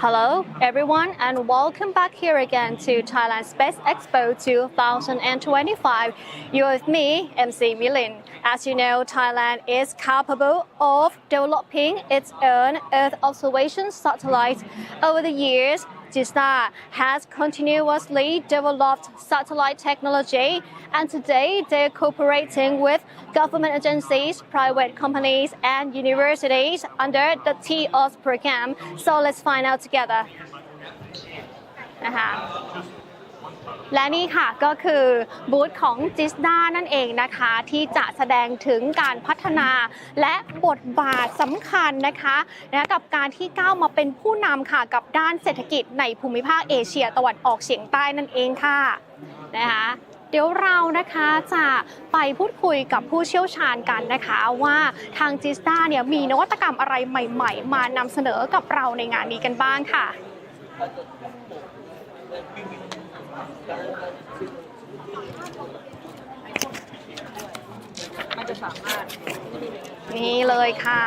Hello, everyone, and welcome back here again to Thailand Space Expo 2025. You're with me, MC Milin. As you know, Thailand is capable of developing its own Earth observation satellite. Over the years, GSTAR has continuously developed satellite technology and today they're cooperating with government agencies, private companies and universities under the TOS program. So let's find out together. Uh -huh. และนี่ค่ะก็คือบูธของจิสดานั่นเองนะคะ ที่จะแสดงถึงการพัฒนาและบทบาทสำคัญนะคะนะกับการที่ก้าวมาเป็นผู้นำค่ะกับด้านเศรษฐกิจในภูมิภาคเอเชียตะวันออกเฉียงใต้นั่นเองค่ะนะคะเดี๋ยวเรานะคะจะไปพูดคุยกับผู้เชี่ยวชาญกันนะคะ ว่าทางจิสดาเนี่ยมีนวัตกรรมอะไรใหม่ ๆ มานำเสนอกับเราในงานนี้กันบ้างค่ะ นี่เลยค่ะ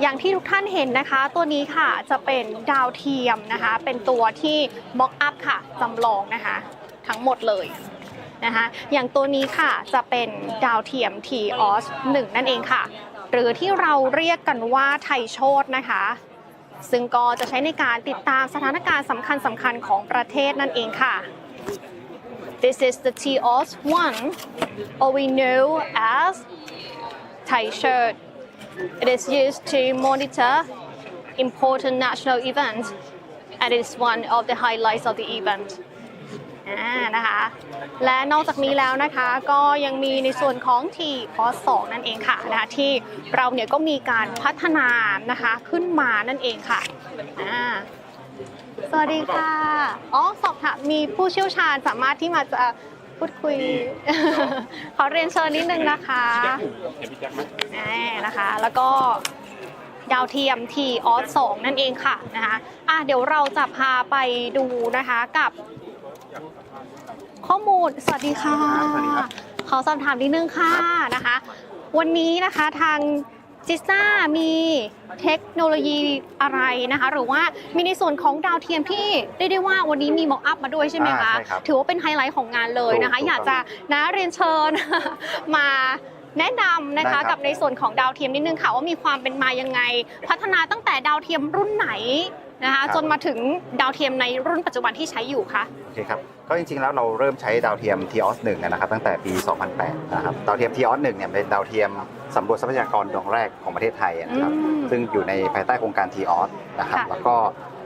อย่างที่ทุกท่านเห็นนะคะ ตัวนี้ค่ะจะเป็นดาวเทียมนะคะ เป็นตัวที่ mock up ค่ะจำลองนะคะ ทั้งหมดเลยนะคะ อย่างตัวนี้ค่ะจะเป็นดาวเทียม TOS 1นั่นเองค่ะ หรือที่เราเรียกกันว่าไทยโชตนะคะ ซึ่งก็จะใช้ในการติดตามสถานการณ์สำคัญสำคัญของประเทศนั่นเองค่ะ This is the TOS 1 or we know as Thai shirt. It is used to monitor important national events and it is one of the highlights of the event. อ่านะคะและนอกจากนี้แล้วนะคะก็ยังมีในส่วนของ T คอส2นั่นเองค่ะนะคะที่เราเนี่ยก็มีการพัฒนานะคะขึ้นมานั่นเองค่ะอ่า สวัสดีค่ะ อ๋อ สอบถามมีผู้เชี่ยวชาญสามารถที่มาจะพูดคุย ขอเรียนเชิญนิดนึงนะคะอ่านะคะ แล้วก็ดาวเทียม T ออส2นั่นเองค่ะนะคะอะเดี๋ยวเราจะพาไปดูนะคะกับข้อมูล สวัสดีค่ะสวัสดีครับขอสอบถามนิดนึงค่ะนะคะ วันนี้นะคะทาง จิซ่ามีเทคโนโลยีอะไรนะคะ หรือว่ามีในส่วนของดาวเทียมที่ได้ได้ว่าวันนี้มีม็อกอัพมาด้วยใช่ไหมคะ อ่าใช่ครับถือว่าเป็นไฮไลท์ของงานเลยนะคะ ถูกอยากจะนะเรียนเชิญ มาแนะนำนะคะได้ครับกับในส่วนของดาวเทียมนิดนึงค่ะว่ามีความเป็นมายังไง พัฒนาตั้งแต่ดาวเทียมรุ่นไหน นะคะจนมาถึงดาวเทียมในรุ่นปัจจุบันที่ใช้อยู่คะโอเคครับก็จริงๆแล้วเราเริ่มใช้ดาวเทียม TOS 1นะครับตั้งแต่ปี 2008 นะครับดาวเทียม TOS 1เนี่ยเป็นดาวเทียมสำรวจทรัพยากรดวงแรกของประเทศไทยนะครับอืมซึ่งอยู่ในภายใต้โครงการ TOS นะครับค่ะแล้วก็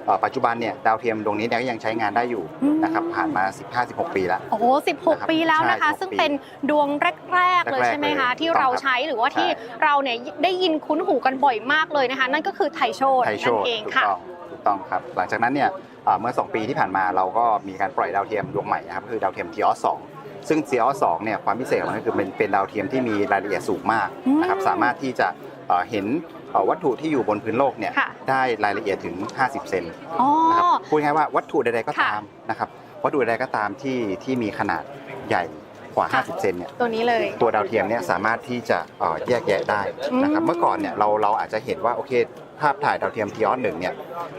เอ่อปัจจุบันเนี่ยดาวเทียมดวงนี้เนี่ยก็ยังใช้งานได้อยู่อืมนะครับผ่านมา 15-16 ปีแล้ว โอ้โห 16 ปีแล้วนะคะใช่16ซึ่งเป็นดวงแรก ๆ เลยแรกๆใช่ไหมคะเลยที่ถูกต้องเราครับใช้หรือว่าที่ใช่เราเนี่ยได้ยินคุ้นหูกันบ่อยมากเลยนะคะ นั่นก็คือไทยโชดไทยโชนั่ดนเองถูกค่ะ ต้องถูกต้องครับ หลังจากนั้นเนี่ยเอ่อเมื่อ 2 ปีที่ผ่านมาเราก็มีการปล่อยดาวเทียมดวงใหม่นะครับคือดาวเทียม TOS 2ซึ่ง TOS 2เนี่ยความพิเศษของมันก็คือเป็นเป็นดาวเทียมที่มีรายละเอียดสูงมากนะครับอืมสามารถที่จะเอ่อเห็นเอ่อวัตถุที่อยู่บนพื้นโลกเนี่ยค่ะได้รายละเอียดถึง 50 เซนอ๋อนะครับพูดง่ายๆว่าวัตถุใดๆก็ค่ะตามนะครับวัตถุใดๆก็ตามที่ที่มีขนาดใหญ่กว่าค่ะ50 เซนเนี่ยตัวนี้เลยตัวดาวเทียมเนี่ยสามารถที่จะเอ่อแยกแยะได้นะครับอืมเมื่อก่อนเนี่ยเราเราอาจจะเห็นว่าโอเค ภาพถ่ายดาวเทียมทีออสหนึ่งเนี่ย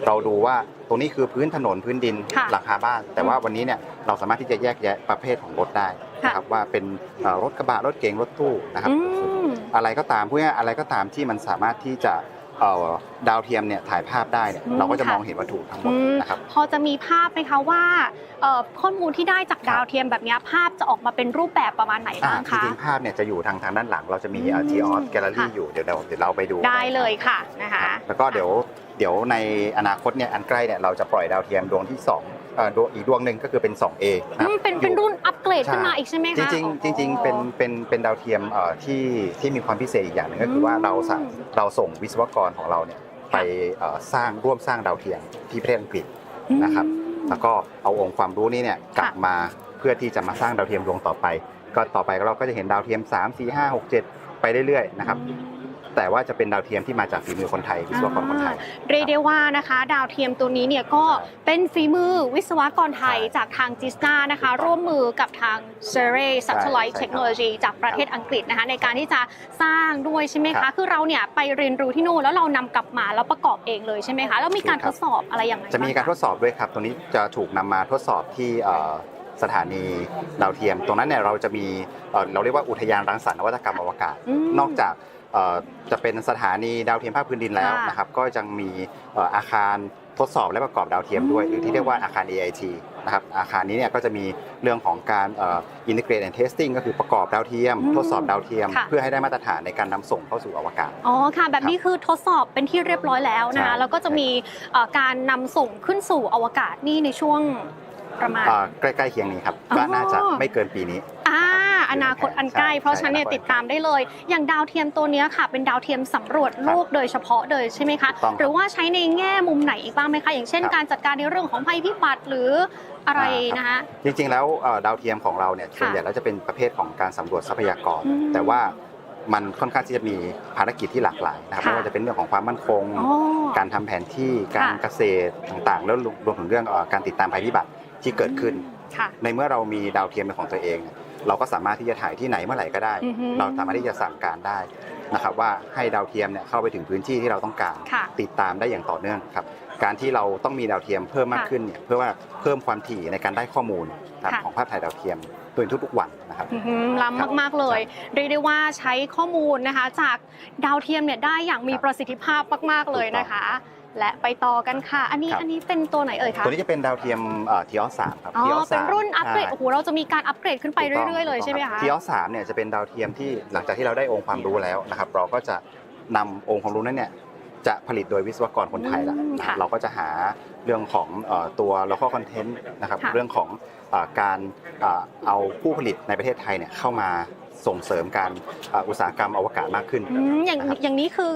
เราดูว่าตรงนี้คือพื้นถนนพื้นดินค่ะหลังคาบ้าน แต่ว่าวันนี้เนี่ยเราสามารถที่จะแยกแยะประเภทของรถได้นะครับว่าเป็นเอ่อรถกระบะรถเก๋งรถตู้นะครับ อืม อะไรก็ตามพวกนี้อะไรก็ตามที่มันสามารถที่จะ เอ่อดาวเทียมเนี่ยถ่ายภาพได้เนี่ยอืมเราก็จะค่ะ มองเห็นวัตถุทั้งหมดอืมนะครับ พอจะมีภาพไหมคะว่าเอ่อข้อมูลที่ได้จากดาวเทียมแบบเนี้ยภาพจะออกมาเป็นรูปแบบประมาณไหนอ่าบ้างจคะ ริงๆภาพเนี่ยจะอยู่ทางทางด้านหลัง เราจะมีอืมทีออสแกลเลอรี่ค่ะ อยู่เดี๋ยวเราเดี๋ยวเราไปดูได้เลยค่ะนะคะแล้วก็เดี๋ยวเดี๋ยวในอนาคตเนี่ยอันใกล้เนี่ยเราจะปล่อยดาวเทียมดวงที่2เอ่อดวงอีกดวงหนึ่งก็คือเป็น 2A นะคอืรับมเป็นเป็นอยู่รุ่นอัปเกรดใช่ขึ้นมาอีกใช่ไหมจคะริงๆจริง ๆ เป็นเป็นเป็นดาวเทียมเอ่อที่ที่มีความพิเศษอีกอย่างหนึ่งก็คือว่าอืมเราสั่งเราส่งวิศวกรของเราเนี่ยไปเอ่อสร้างร่วมสร้างดาวเทียมที่ประเทศอังกฤษ นะครับแล้วก็เอาองค์ความรู้นี้เนี่ยกลับมาเพื่อที่จะมาสร้างดาวเทียมดวงต่อไป ก็ต่อไปเราก็จะเห็นดาวเทียม 3 4 5 6 7 ไปเรื่อยๆนะครับ แต่ว่าจะเป็นดาวเทียมที่มาจากฝีมือคนไทยวิศวกรคนไทย เรียกได้ว่านะคะ ดาวเทียมตัวนี้เนี่ยก็เป็นฝีมือวิศวกรไทยใช่จากทางจิสนานะคะ ร่วมมือกับทาง s e r e Satellite ใช่ครับ Technology จากประเทศอังกฤษนะคะ ในการที่จะสร้างด้วยใช่ไหมครัคะบคือเราเนี่ยไปเรียนรู้ที่นู่นแล้วเรานำกลับมาแล้วประกอบเองเลยใช่ไหมคะ แล้วมีการถูทกครับดสอบอะไรอย่างไรจะมีบ้งคการทดสอบด้วยครับตรงนี้จะถูกนำมาทดสอบที่เอ่อสถานีดาวเทียม ตรงนั้นเนี่ยเราจะมีเอ่อเราเรียกว่าอุทยานรังสรรค์นวัตกรรมอวกาศมนอกจากเอ่อ จะเป็นสถานีดาวเทียมภาคพื้นดินแล้วค่ะนะครับก็ยังมีเอ่ออาคารทดสอบและประกอบดาวเทียมด้วย อืม หรือที่เรียกว่าอาคาร AIT นะครับอาคารนี้เนี่ยก็จะมีเรื่องของการเอ่อ integrate and testing ก็คือประกอบดาวเทียม อืมทดสอบดาวเทียม ค่ะ เพื่อให้ได้มาตรฐานในการนำส่งเข้าสู่อวกาศ อ๋อค่ะ แบบนี้คือทดสอบเป็นที่เรียบร้อยแล้วนะคะใช่ แล้วก็จะมีเอ่อการนำส่งขึ้นสู่อวกาศนี่ในช่วง ประมาณเอ่อใกล้ๆเคียงนี้ครับอ๋อก็น่าจะไม่เกินปีนี้ อ่าอนาคตอันใกล้ ใช่เพราะฉะนั้นเนี่ยใช่ติดตามได้เลย อย่างดาวเทียมตัวเนี้ยค่ะ เป็นดาวเทียมสำรวจโลกโดยเฉพาะเลยใช่ไหมคะ ถูกต้องครับหรือว่าใช้ในแง่มุมไหนอีกบ้างไหมคะ อย่างเช่น ครับ การจัดการในเรื่องของภัยพิบัติหรืออะไรอ่าครับนะคะ จริงๆแล้วเอ่อดาวเทียมของเราเนี่ยส่วนใหญ่แล้วจะเป็นประเภทของการสำรวจทรัพยากร อืมแต่ว่ามันค่อนข้างที่จะมีภารกิจที่หลากหลายนะครับค่ะ ไม่ว่าจะเป็นเรื่องของความมั่นคง อ๋อ การทำแผนที่การค่ะ เกษตรต่างๆ แล้วรวมถึงเรื่องเอ่อการติดตามภัยพิบัติ ที่เกิดขึ้น ค่ะ ในเมื่อเรามีดาวเทียมเป็นของตัวเอง เราก็สามารถที่จะถ่ายที่ไหนเมื่อไหร่ก็ได้ อือฮึเราสามารถที่จะสั่งการได้นะครับว่าให้ดาวเทียมเนี่ยเข้าไปถึงพื้นที่ที่เราต้องการ ค่ะติดตามได้อย่างต่อเนื่องครับการที่เราต้องมีดาวเทียมเพิ่มมากค่ะขึ้นเนี่ยเพื่อว่าเพิ่มความถี่ในการได้ข้อมูลครับค่ะ ของภาพถ่ายดาวเทียมโดยทุกๆวันนะครับ อื้อหือล้ำมาก ๆ เลย เรียกได้ว่าใช้ข้อมูลนะคะ จากดาวเทียมเนี่ยได้อย่างมีครับประสิทธิภาพมาก ๆ เลยนะคะ และไปต่อกันค่ะ อันนี้ครับ อันนี้เป็นตัวไหนเอ่ยคะตัวนี้จะเป็นดาวเทียมทีออสสามครับ อ๋อ TEOS เป็นรุ่นอัปเกรด ใช่ โอ้โห เราจะมีการอัปเกรดขึ้นไปเรื่อยๆ เลยใช่ไหมคะ ทีออสสามเนี่ยจะเป็นดาวเทียมที่หลังจากที่เราได้องค์ความรู้แล้วนะครับ เราก็จะนำองค์ความรู้นั้นเนี่ยจะผลิตโดยวิศวกรคนไทยละอืมนะคค่ะรับเราก็จะหาเรื่องของเอ่อตัว local content นะครับค่ะ เรื่องของเอ่อการเอ่อเอาผู้ผลิตในประเทศไทยเนี่ยเข้ามา ส่งเสริมการเอ่ออุตสาหกรรมอวกาศมากขึ้นอืมอย่างนะครับอย่างนี้คือ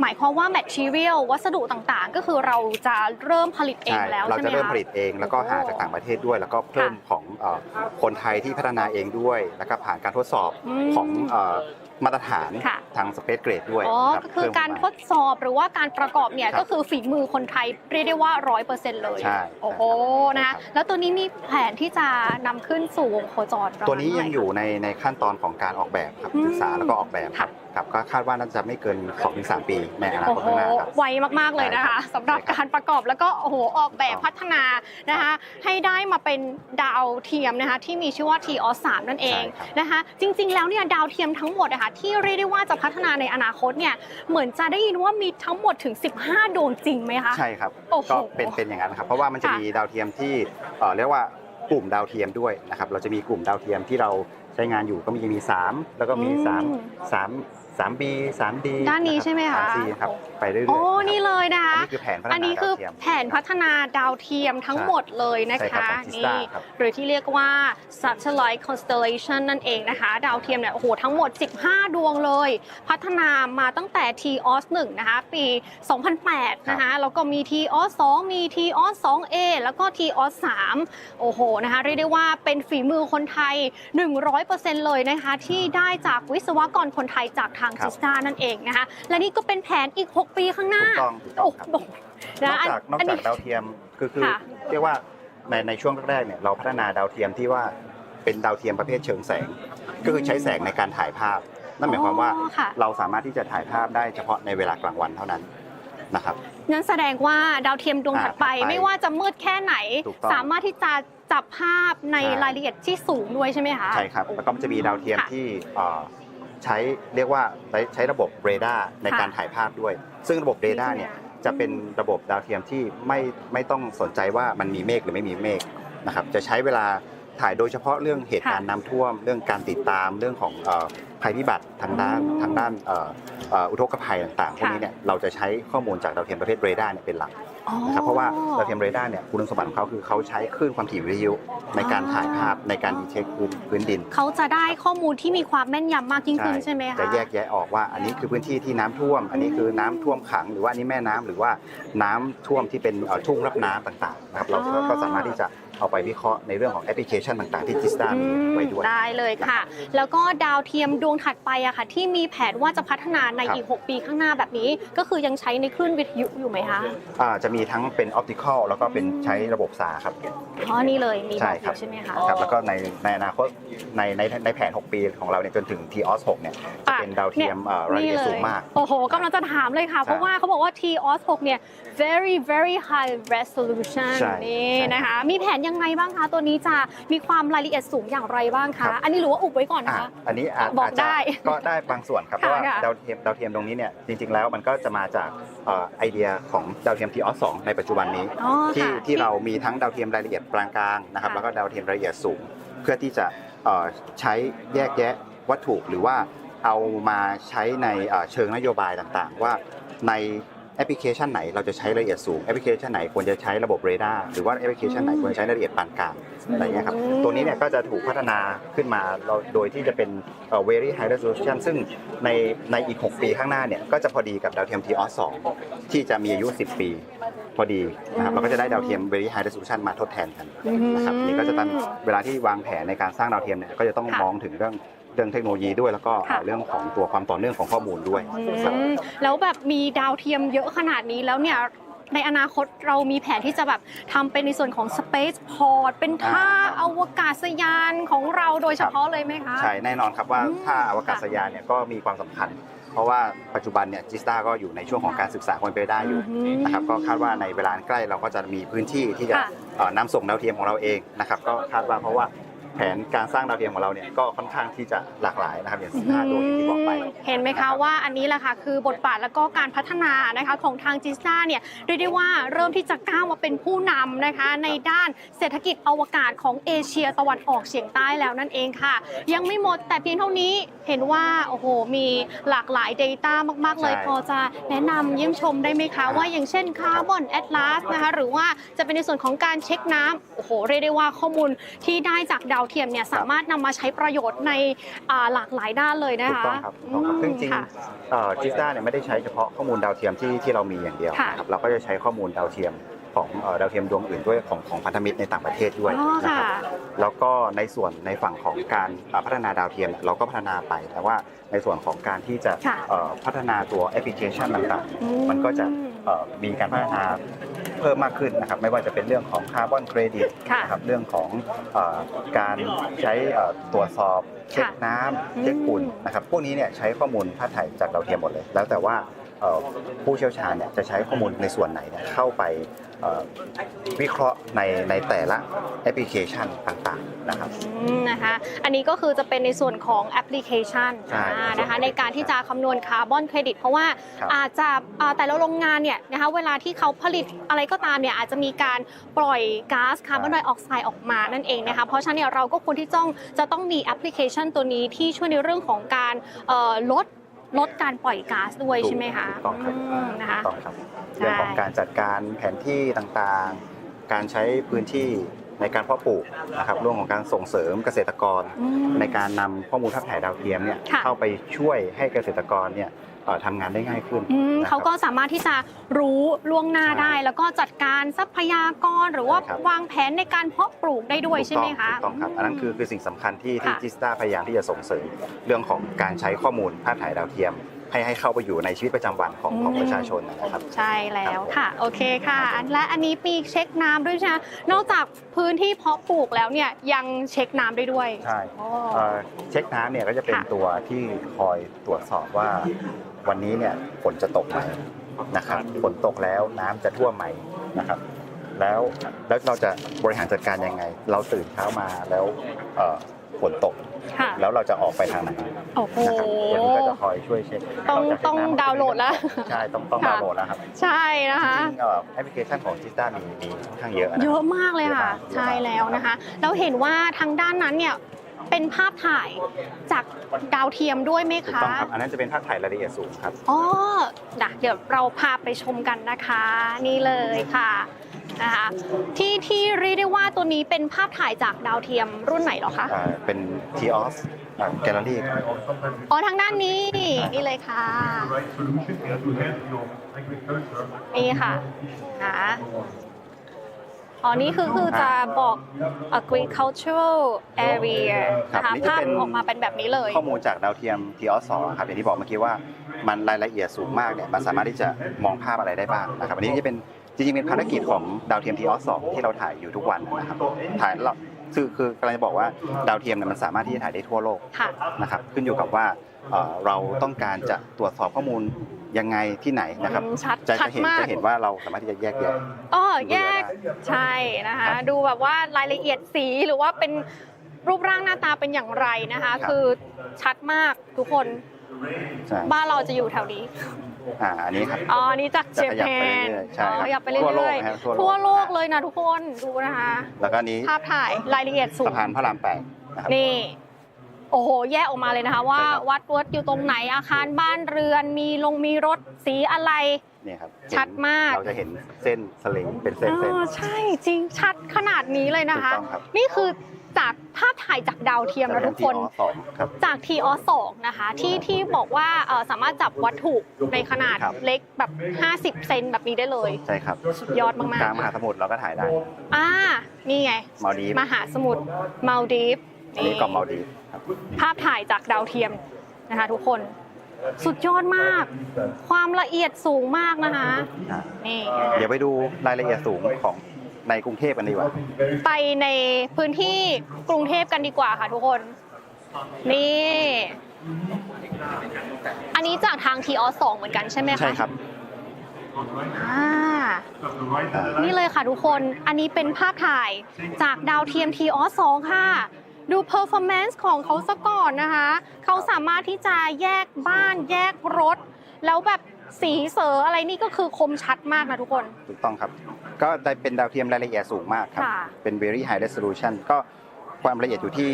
หมายความว่า material วัสดุต่างๆ ก็คือเราจะเริ่มผลิตเองใช่แล้วเราใช่ไหมจะเริ่มคะผลิตเองแล้วก็โอ้หาจากต่างประเทศด้วย แล้วก็เพิ่มของเอ่อคนไทยที่พัฒนาเองด้วย แล้วก็ผ่านการทดสอบมของเอ่อ มาตรฐานค่ะทางสเปซเกรดด้วยอ๋อรับก็คือเพิ่มการมทดสอบหรือว่าการประกอบเนี่ยครับก็คือฝีมือคนไทยเรียกได้ว่าร้อยเปอร์เซ็นต์เลยใช่โอ้โหใช่นะคะครับแล้วตัวนี้มีแผนที่จะนำขึ้นสู่วงโคจรประมาณตัวนี้ยังเท่าไหร่ อยู่ในในขั้นตอนของการออกแบบครับอืม ศึกษาแล้วก็ออกแบบครับ ครับก็คาดว่าน่าจะไม่เกิน 2-3 ปีในอนาโอ้คตโหข้างหน้าครับไวมากๆเลยนะคะใช่ครับสำหรับใช่ครับการประกอบแล้วก็โอ้โหออกแบบถูกต้องพัฒนานะคะให้ได้มาเป็นดาวเทียมนะคะที่มีชื่อว่า t o 3นั่นเองใช่ครับนะคะจริง ๆ แล้วเนี่ยดาวเทียมทั้งหมดนะคะที่เรียกได้ว่าจะพัฒนาในอนาคตเนี่ยเหมือนจะได้ยินว่ามีทั้งหมดถึง 15 ดวงจริงไหมคะใช่ครับโอ้โหก็เป็นเป็นอย่างนั้นครับเพราะว่ามันจะค่ะมีดาวเทียมที่เอ่อเรียกว่ากลุ่มดาวเทียมด้วยนะครับเราจะมีกลุ่มดาวเทียมที่เราใช้งานอยู่ก็มีมี 3 แล้วก็มีอืม3 3 3 B 3 D ด้านนี้ใช่ไหมคะ 3 C ครับไปเรื่อยๆโอ้ครับนี่เลยนะคะ อันนี้คือแผนพัฒอันนานี้คือดาวเทียม แผนพัฒนาดาวเทียมทั้งหมดเลยนะใช่ครัคะบของนี่ Tista ครับ หรือที่เรียกว่า satellite constellation นั่นเองนะคะ ดาวเทียมเนี่ยโอ้โหทั้งหมด 15 ดวงเลย พัฒนามาตั้งแต่ TOS 1นะคะ ปี 2008 นะคะ แล้วก็มี TOS 2 มี TOS 2A แล้วก็ TOS 3 โอ้โหนะคะเรียกได้ว่าเป็นฝีมือคนไทย 100%เลยนะคะ ที่ได้จากวิศวกรคนไทยจากทางครัจิบสตานั่นเองนะคะและนี่ก็เป็นแผนอีก 6 ปีข้างหน้าถูกต้องถูกต้องครับโอ้โหนนะอกจากนอกอันจานี้กดาวเทียมคือคือค่ะเรียกว่าในในช่วงแรกๆเนี่ยเราพัฒนาดาวเทียมที่ว่าเป็นดาวเทียมประเภทเชิงแสง ก็คือใช้แสงในการถ่ายภาพ นั่นหมายความว่าอ๋อค่ะ เราสามารถที่จะถ่ายภาพได้เฉพาะในเวลากลางวันเท่านั้นนะครับงั้นแสดงว่าดาวเทียมดวงถัดไป อ่าถัดไปไม่ว่าจะมืดแค่ไหน ถูกต้องสามารถที่จะจับภาพในใช่ รายละเอียดที่สูงด้วยใช่ไหมคะ ใช่ครับ แล้วก็มันจะมีดาวเทียมค่ะ ที่เอ่อ ใช้เรียกว่าใช้ใช้ระบบเรดาร์ในค่ะการถ่ายภาพด้วย ซึ่งระบบเรดาร์เนี่ยจะเป็นระบบดาวเทียมที่ไม่ไม่ต้องสนใจว่ามันมีเมฆหรือไม่มีเมฆนะครับจะใช้เวลาถ่ายโดยเฉพาะเรื่องเหตุการณ์น้ำท่วม เรื่องการติดตามเรื่องของเอ่อภัยพิบัติทางด้านอืมทางด้านเอ่อเอ่ออุทกภัยต่างๆพวกค่ะนี้เนี่ยเราจะใช้ข้อมูลจากดาวเทียมประเภทเรดาร์เนี่ยเป็นหลักอ๋อ นะครับเพราะว่าดาวเทียมเรดาร์เนี่ยคุณสมบัติของเขาคือเขาใช้คลื่นความถี่วิทยุในการถ่ายภาพในการดีเทคพื้นพื้นดิน เขาจะได้ข้อมูลที่มีความแม่นยำมากยิ่งขึ้นใช่ไหมคะจะแยกแยะออกว่าอันนี้คือพื้นที่ที่น้ำท่วม อันนี้คือน้ำท่วมขัง หรือว่าอันนี้แม่น้ำหรือว่าน้ำท่วมที่เป็นเอ่อทุ่งรับน้ำต่างๆนะครับเราอ๋อก็สามารถที่จะ เอาไปวิเคราะห์ในเรื่องของแอปพลิเคชันต่างๆที่จิสตามีไว้ด้วย ได้เลยค่ะ แล้วก็ดาวเทียมดวงถัดไปอะค่ะ ที่มีแผนว่าจะพัฒนาในครับอีก 6 ปีข้างหน้าแบบนี้ ก็คือยังใช้ในคลื่นวิทยุอยู่ไหมคะอ่าจะมีทั้งเป็นออปติคอลแล้วก็เป็นใช้ระบบสาครับอ๋อนี่เลยมีบใช่อกอครับยู่ใช่ไหมคะครับแล้วก็ในในอนาคตในในในแผน 6 ปีของเราเนี่ยจนถึง TOS 6เนี่ยจะเป็นดาวเทียมเอ่อรายละเอียดสูงมาก โอ้โหกำลังจะถามเลยค่ะ เพราะว่าเขาบอกว่า TOS 6เนี่ย very very high resolution ใช่นี่ใช่นะคะมีแผนยังไงบ้างคะ ตัวนี้จะมีความรายละเอียดสูงอย่างไรบ้างครัคะ บ อันนี้หรือว่าอุบไว้ก่อนอะนะคะอันนี้อาจบอกอาจจะได้ก็ได้บางส่วนครับเพราะว่าค่ะดาวเทียมดาวเทียมตรงนี้เนี่ยจริง ๆ แล้วมันก็จะมาจากเอ่อไอเดียของดาวเทียม TOS 2ในปัจจุบันนี้ อ๋อที่ค่ะที่เรามีทั้งดาวเทียมรายละเอียดปานกลางนะครับค่ะแล้วก็ดาวเทียมรายละเอียดสูง เพื่อที่จะเอ่อใช้แยกแยะวัตถุหรือว่าเอามาใช้ในเอ่อเชิงนโยบายต่างๆ ว่าใน แอปพลิเคชันไหนเราจะใช้ละเอียดสูงแอปพลิเคชันไหนควรจะใช้ระบบเรดาร์หรือว่าแอปพลิเคชันไหนควรใช้ละเอียดปานกลางอะไรเงี้ยครับตัวนี้เนี่ยก็จะถูกพัฒนาขึ้นมาเราโดยที่จะเป็นเอ่อ very high resolution ซึ่งในในอีก 6 ปีข้างหน้าเนี่ยก็จะพอดีกับดาวเทียม TOS 2ที่จะมีอายุ 10 ปี พอดีนะครับเราก็จะได้ดาวเทียม very high resolution มาทดแทนกันนะครับนี่ก็จะตั้งเวลาที่วางแผนในการสร้างดาวเทียมเนี่ยก็จะต้องมองถึงเรื่อง เรื่องเทคโนโลยีด้วยแล้วก็ค่ะ เรื่องของตัวความต่อเนื่องของข้อมูลด้วยอืครับมแล้วแบบมีดาวเทียมเยอะขนาดนี้แล้วเนี่ยในอนาคตเรามีแผนที่จะแบบทำเป็นในส่วนของ Space Port เป็นท่าอ่าครับอวกาศยานของเราโดยเฉพาะเลยไหมคะ ใช่แน่นอนครับว่าอืมถ้าอวกาศยานเนี่ยก็มีความสำคัญ เพราะว่าปัจจุบันเนี่ยจิสตาก็อยู่ในช่วงของการศึกษาความเป็นไปได้อยู่อืม นะครับก็คาดว่าในเวลาอันใกล้เราก็จะมีพื้นที่ที่จะค่ะ เอ่อนำส่งดาวเทียมของเราเองนะครับก็คาดว่าเพราะว่า แผนการสร้างดาวเทียมของเราเนี่ยก็ค่อนข้างที่จะหลากหลายนะครับอย่าง15ดวงอย่างที่บอกไป เห็นไหมนะครัคะบว่าอันนี้แหละค่ะคือบทบาทแล้วก็การพัฒนานะคะของทางจิสตาเนี่ยเรียกได้ว่าเริ่มที่จะก้าวมาเป็นผู้นำนะคะในด้านเศรษฐกิจอวกาศของเอเชียตะวันออกเฉียงใต้แล้วนั่นเองค่ะ ยังไม่หมดแต่เพียงเท่านี้เห็นว่าโอ้โหมีหลากหลาย Data มากๆ เลยใช่พอจะแนะนำเยี่ยมชมได้ไหมคะ ว่าอย่างเช่นคาร์บอนแอ l ลาสนะคะหรือว่าจะเป็นในส่วนของการเช็คน้ำโอ้โหเรียกได้ว่าข้อมูลที่ได้จากดาวเทียมเนี่ยสามารถนำมาใช้ประโยชน์ในอ่าหลากหลายด้านเลยนะถูกคะต้องครับถูกต้องครับซึ่งจริงค่ะจิสตาเนี่ยไม่ได้ใช้เฉพาะข้อมูลดาวเทียมที่ที่เรามีอย่างเดียวค่ะนะครับเราก็จะใช้ข้อมูลดาวเทียมของเอ่อดาวเทียมดวงอื่นด้วยของของพันธมิตรในต่างประเทศด้วยอ๋อนะค่ะครับแล้วก็ในส่วนในฝั่งของการเอ่อพัฒนาดาวเทียมเนี่ยเราก็พัฒนาไป แต่ว่าในส่วนของการที่จะค่ะเอ่อพัฒนาตัวแอปพลิเคชันต่างอืๆมันก็จะเอ่อ มีการพัฒนาเพิ่มมากขึ้นนะครับไม่ว่าจะเป็นเรื่องของคาร์บอนเครดิตค่ะนะครับเรื่องของเออการใช้เอ่อตรวจสอบเช็คน้ำเช็คฝุ่นอืม นะครับพวกนี้เนี่ยใช้ข้อมูลภาพถ่ายจากดาวเทียมหมดเลย แล้วแต่ว่าเอ่อผู้เชี่ยวชาญเนี่ยจะใช้ข้อมูลในส่วนไหนเนี่ยเข้าไปเอ่อ วิเคราะห์ในในแต่ละแอปพลิเคชันต่างๆนะครับ อืมนะคะ อันนี้ก็คือจะเป็นในส่วนของแอปพลิเคชันใช่อ่านะคะ ในการที่จะคำนวณคาร์บอนเครดิต เพราะว่าครับอาจจะอ่าแต่ละโรงงานเนี่ยนะคะเวลาที่เขาผลิตอะไรก็ตามเนี่ยอาจจะมีการปล่อยก๊าซคาร์บอนไดออกไซด์ออกมานั่นเองนะคะ เพราะฉะนั้นเนี่ยเราก็ควรที่ต้องจะต้องมีแอปพลิเคชันตัวนี้ที่ช่วยในเรื่องของการเอ่อลด ลดการปล่อยก๊าซด้วยใช่ไหมคะถูกต้องครับอืมนะคะต้องครับเรื่องของการจัดการแผนที่ต่างๆ การใช้พื้นที่ในการเพาะปลูกนะครับเรื่องของการส่งเสริมเกษตรกร อืม ในการนำข้อมูลภาพถ่ายดาวเทียมเนี่ยค่ะ เข้าไปช่วยให้เกษตรกรเนี่ยเอ่อ ทำงานได้ง่ายขึ้นอืมนะครับเขาก็สามารถที่จะรู้ล่วงหน้าใช่ได้ แล้วก็จัดการทรัพยากรหรือว่าใช่ครับวางแผนในการเพาะปลูกได้ด้วยใช่ไหมคะถูกต้องครับอันนั้นคือคือสิ่งสำคัญที่ที่ค่ะจิสตาพยายามที่จะส่งเสริมเรื่องของการใช้ข้อมูลภาพถ่ายดาวเทียมให้ให้เข้าไปอยู่ในชีวิตประจำวันของของประชาชนนะครับ ใช่แล้วครับผมค่ะโอเคค่ะ และอันนี้มีเช็คน้ำด้วยใช่ไหมนอกจากพื้นที่เพาะปลูกแล้วเนี่ยยังเช็คน้ำได้ด้วยใช่โอ้เอ่อเช็คน้ำเนี่ยก็จะเป็นค่ะตัวที่คอยตรวจสอบว่า วันนี้เนี่ยฝนจะตกไหมนะครับฝนตกแล้วน้ำจะท่วมไหมนะครับ แล้วแล้วเราจะบริหารจัดการยังไง เราตื่นเช้ามาแล้วเอ่อฝนตกค่ะแล้วเราจะออกไปทางไหนโอ้โหนะครับตัวนี้ก็จะคอยช่วยเช็คต้องนกจากเช็คต้องน้ำดาวน์โหลดแล้ว ใช่ต้องต้องค่ะดาวน์โหลดแล้วครับ ใช่นะคะจริงๆเอ่อแอปพลิเคชันของจิสตามีมีค่อนข้างเยอะนะเยอะมากเลยค่ะเยอะมากใช่แล้วนะคะแล้วเห็นว่าทางด้านนั้นเนี่ย เป็นภาพถ่ายจากดาวเทียมด้วยไหมถูกคะต้องครับ อันนั้นจะเป็นภาพถ่ายรายละเอียดสูงครับ อ๋อนะเดี๋ยวเราพาไปชมกันนะคะ นี่เลยค่ะนะคะที่ที่เรียกได้ว่าตัวนี้เป็นภาพถ่ายจากดาวเทียมรุ่นไหนเหรอคะอ่า เป็น TOS แกลเลอรี่อ๋อทางด้านนี้นี่เลยค่ะ right solution and to help your agriculture นี่ค่ะนะ อ๋อ นี่คือคือจะบอก agricultural area ครับนะคะนี่จะภาพเป็น ออกมาเป็นแบบนี้เลย ข้อมูลจากดาวเทียมทีออสองครับอย่างที่บอกเมื่อกี้ว่ามันรายละเอียดสูงมากเนี่ยมันสามารถที่จะมองภาพอะไรได้บ้างนะครับอันนี้จะเป็นจริงๆเป็นภารกิจของดาวเทียมทีออสองที่เราถ่ายอยู่ทุกวันนะครับถ่ายเราคือคือกำลังจะบอกว่าดาวเทียมเนี่ยมันสามารถที่จะถ่ายได้ทั่วโลกค่ะ นะครับขึ้นอยู่กับว่า เอ่อเราต้องการจะตรวจสอบข้อมูลยังไงที่ไหนนะครับอืมชัดจะชัดจะเห็นมาก จะเห็นว่าเราสามารถที่จะแยกแยะ อ๋อดูแยกได้ใช่นะคะ ครับดูแบบว่ารายละเอียดสีหรือว่าเป็นรูปร่างหน้าตาเป็นอย่างไรนะคะ ครับ คือชัดมากทุกคนใช่บ้านเราจะอยู่แถวนี้อ่าอันนี้ครับ อ๋ออันนี้จากเจจะขยับแปไปนเรื่อยๆใช่อ๋อครับขยับไปเรื่ทั่วโลกอยนะครับทั่ๆวโลกทั่วโลกเลยนะทุกคนดูนะคะ แล้วก็อันนี้ภาพถ่ายรายละเอียดสูงสะพานพระรามแปดนะครับ นี่ โอ้โห แยกออกมาเลยนะคะ ว่าใช่ครับวัดวัดอยู่ตรงไหนอาคารบ้านเรือนมีลงมีรถสีอะไร เนี่ยครับชัดมาก เราจะเห็นเส้นสลิงเป็นเส้นเอเส้นอใช่จริงชัดขนาดนี้เลยนะคะ ถูกต้องครับ นี่คือจากภาพถ่ายจากดาวเทียมนะทุกคน สองครับ จากทีออสองนะคะที่ที่บอกว่าเอ่อสามารถจับวัตถุในขนาดครับ เล็กแบบ 50 เซนแบบนี้ได้เลย ใช่ครับสุดยอดมากกลางมหาสมุทรเราก็ถ่ายได้ๆอ่านี่ไง มาดีฟมหาสมุทรมาลดีฟอันนี้เกาะมาดีฟครับ ภาพถ่ายจากดาวเทียมนะคะทุกคนสุดยอดมาก ความละเอียดสูงมากนะคะอะนี่เดี๋ยวไปดูรายละเอียดสูงของในกรุงเทพกันดีกว่า ไปในพื้นที่กรุงเทพกันดีกว่าค่ะทุกคน นี่ อันนี้จากทางทีออสองเหมือนกันใช่ไหมคะ ใช่ครับอ่าอ่านี่เลยค่ะทุกคน อันนี้เป็นภาพถ่ายจากดาวเทียมทีออสองค่ะ ดู performance ของเขาซะก่อนนะคะ เขาสามารถที่จะแยกบ้านแยกรถ แล้วแบบสีเสออะไรนี่ก็คือคมชัดมากนะทุกคน ถูกต้องครับ ก็ได้เป็นดาวเทียมรายละเอียดสูงมากครับ ค่ะ เป็น very high resolution ก็ความละเอียดอยู่ที่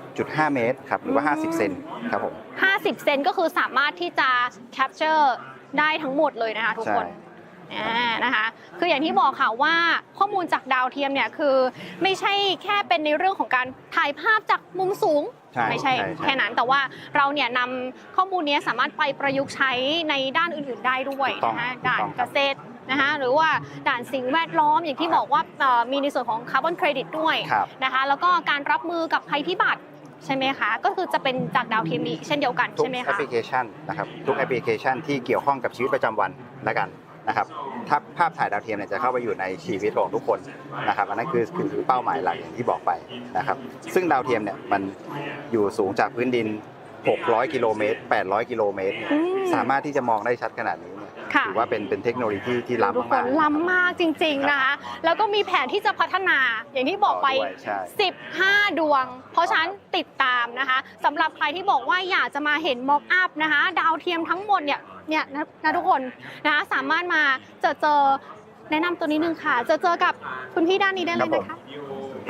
0.5 เมตรครับ หรือว่า 50 เซนครับผม 50 เซนก็คือสามารถที่จะ capture ได้ทั้งหมดเลยนะคะทุกคน ใช่อ่า นะคะคืออย่างที่บอกค่ะว่าข้อมูลจากดาวเทียมเนี่ยคือไม่ใช่แค่เป็นในเรื่องของการถ่ายภาพจากมุมสูงใช่ไม่ใช่ใช่ใช่แค่นั้นแต่ว่าเราเนี่ยนำข้อมูลเนี้ยสามารถไปประยุกต์ใช้ในด้านอื่นๆได้ด้วยถูกต้องนะคะถูกด่านต้องคเกรับษตรนะคะหรือว่าด่านสิ่งแวดล้อมอย่างที่บอกว่าเอ่อมีในส่วนของคาร์บอนเครดิตด้วยครับนะคะแล้วก็การรับมือกับภัยพิบัติใช่ไหมคะ ก็คือจะเป็นจากดาวเทียมนี้เช่นเดียวกันทุกใช่ไหมแอปคะพลิเคชันนะครับทุกแอปพลิเคชันที่เกี่ยวข้องกับชีวิตประจำวันแล้วกัน นะครับถ้าภาพถ่ายดาวเทียมเนี่ยจะเข้าไปอยู่ในชีวิตของทุกคนนะครับอันนั้นคือคือคือเป้าหมายหลักอย่างที่บอกไปนะครับ ซึ่งดาวเทียมเนี่ยมันอยู่สูงจากพื้นดิน 600 กิโลเมตร 800 กิโลเมตรเนี่ยอืมสามารถที่จะมองได้ชัดขนาดนี้เนี่ยค่ะถือว่าเป็นเป็นเทคโนโลยีที่ที่ทุกล้ำคมานกๆล้ำมากจริง ๆ นะคะ แล้วก็มีแผนที่จะพัฒนาอย่างที่บอกไปด้วยใช่15 ดวง เพราะฉะนั้นติดตามนะคะสำหรับใครที่บอกว่าอยากจะมาเห็นม็อกอัพนะคะ ดาวเทียมทั้งหมดเนี่ย เนี่ยนะนะทุกคนนะคะสามารถมาเจอเจอแนะนำตัวนี้นึงค่ะ เจอเจอกับคุณพี่ด้านนี้ได้เลยนะคะ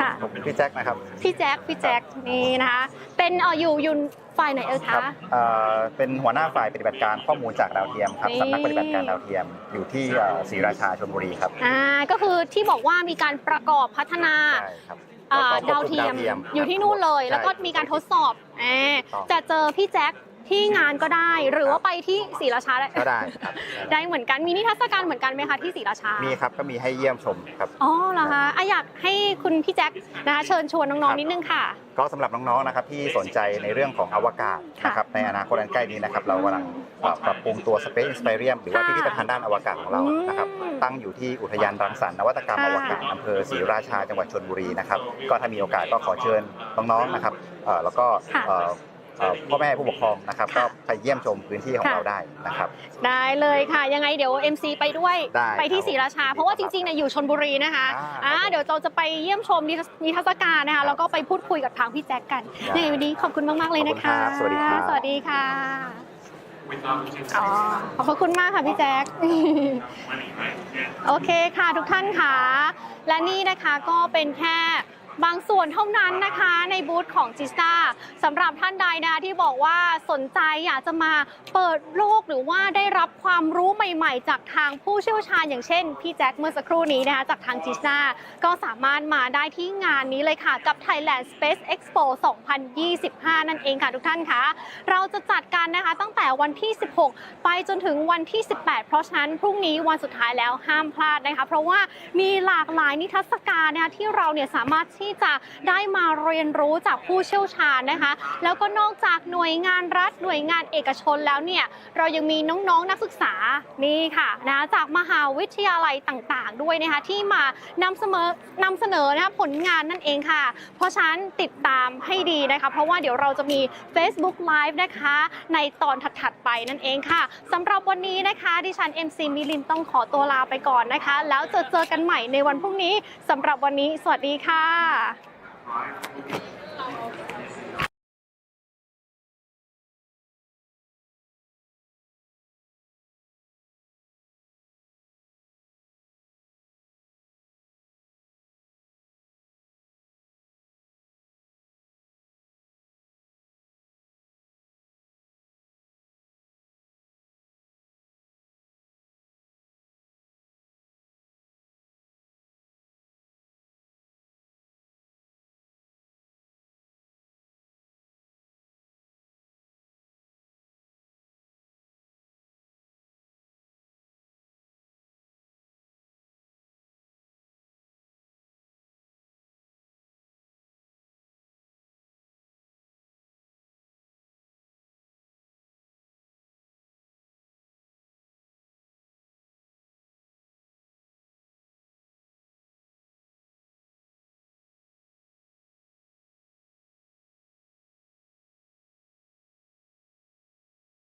ค่ะ ผมพี่แจ็คนะครับพี่แจ็คพี่แจ็คนี่นะคะเป็นเอ่ออยู่อยุนฝ่ายไหนเอ่ยครัคะบเอ่อเป็นหัวหน้าฝ่ายปฏิบัติการข้อมูลจากดาวเทียมครับนี่ สำนักปฏิบัติการดาวเทียมอยู่ที่เอ่อศรีราชาชลบุรีครับอ่าก็คือที่บอกว่ามีการประกอบพัฒนาใช่ครับอ่าแล้ดาวก็ควบคุเทียมครับอยู่ที่นู่นเลย ใช่แล้วก็มีการทดสอบแหมถูกต้องจะเจอพี่แจ็ค ที่งานก็ได้ หรือว่าไปที่ศรีราชาได้ ก็ได้ครับได้เหมือนกัน มีนิทรรศการเหมือนกันไหมคะที่ศรีราชา มีครับก็มีให้เยี่ยมชมครับ อ๋อเหรอคะอะอยากให้คุณพี่แจ็คนะคะเชิญชวนน้องครับๆนิดนึงค่ะ ก็สำหรับน้องๆนะครับที่สนใจในเรื่องของอวกาศค่ะนะครับในอนาคตอันใกล้นี้นะครับเรากำลังเอ่อปรับปรุงตัว Space Inspirium หรือว่าค่ะพิพิธภัณฑ์ด้านอวกาศของเราอืมนะครับตั้งอยู่ที่อุทยานรังสรรค์นวัตกรรมค่ะอวกาศอำเภอศรีราชาจังหวัดชลบุรีนะครับก็ถ้ามีโอกาสก็ขอเชิญน้องๆนะครับเอ่อแล้วก็ค่ะเอ่อ เอ่อพ่อแม่ผู้ปกครองนะครับค่ะก็ไปเยี่ยมชมพื้นที่ของค่ะเราได้นะครับ ได้เลยค่ะ ยังไงเดี๋ยว MC ไปด้วยได้ไปที่ครับศรีราชา เพราะว่าจริงๆเนี่ยอยู่ชนบุรีนะคะอ่าอ่าครับผมเดี๋ยวเราจะไปเยี่ยมชมนิทรรศนิทรรศการนะครัคะบแล้วก็ไปพูดคุยกับทางพี่แจ็คกันได้ยังไงวันนี้ขอบคุณมากๆเลยนะคะขอบคุณครับสวัสดีครับ สวัสดีค่ะอ๋อขอบคุณมากค่ะพี่แจ็ค โอเคค่ะทุกท่านค่ะ และนี่นะคะก็เป็นแค่ บางส่วนเท่านั้นนะคะในบูธของจิสตาสำหรับท่านใดนะที่บอกว่าสนใจอยากจะมาเปิดโลกหรือว่าได้รับความรู้ใหม่ๆ จากทางผู้เชี่ยวชาญอย่างเช่นพี่แจ็คเมื่อสักครู่นี้นะคะจากทางจิสตาก็สามารถมาได้ที่งานนี้เลยค่ะกับ Thailand Space Expo 2025 นั่นเองค่ะทุกท่านคะเราจะจัดกันนะคะตั้งแต่วันที่ 16 ไปจนถึงวันที่ 18 เพราะฉะนั้นพรุ่งนี้วันสุดท้ายแล้วห้ามพลาดนะคะ เพราะว่ามีหลากหลายนิทรรศการนะคะที่เราเนี่ยสามารถที่จะได้มาเรียนรู้จากผู้เชี่ยวชาญนะคะ แล้วก็นอกจากหน่วยงานรัฐหน่วยงานเอกชนแล้วเนี่ยเรายังมีน้องๆนักศึกษานี่ค่ะนะจากมหาวิทยาลัยต่างๆ ด้วยนะคะที่มานำเสนอนำเสนอนะคะผลงานนั่นเองค่ะ เพราะฉะนั้นติดตามให้ดีนะคะ เพราะว่าเดี๋ยวเราจะมี Facebook Live นะคะ ในตอนถัดๆไปนั่นเองค่ะสำหรับวันนี้นะคะ ดิฉัน MC มิลินต้องขอตัวลาไปก่อนนะคะ แล้วจอเจอกันใหม่ในวันพรุ่งนี้สำหรับวันนี้ สวัสดีค่ะ啊。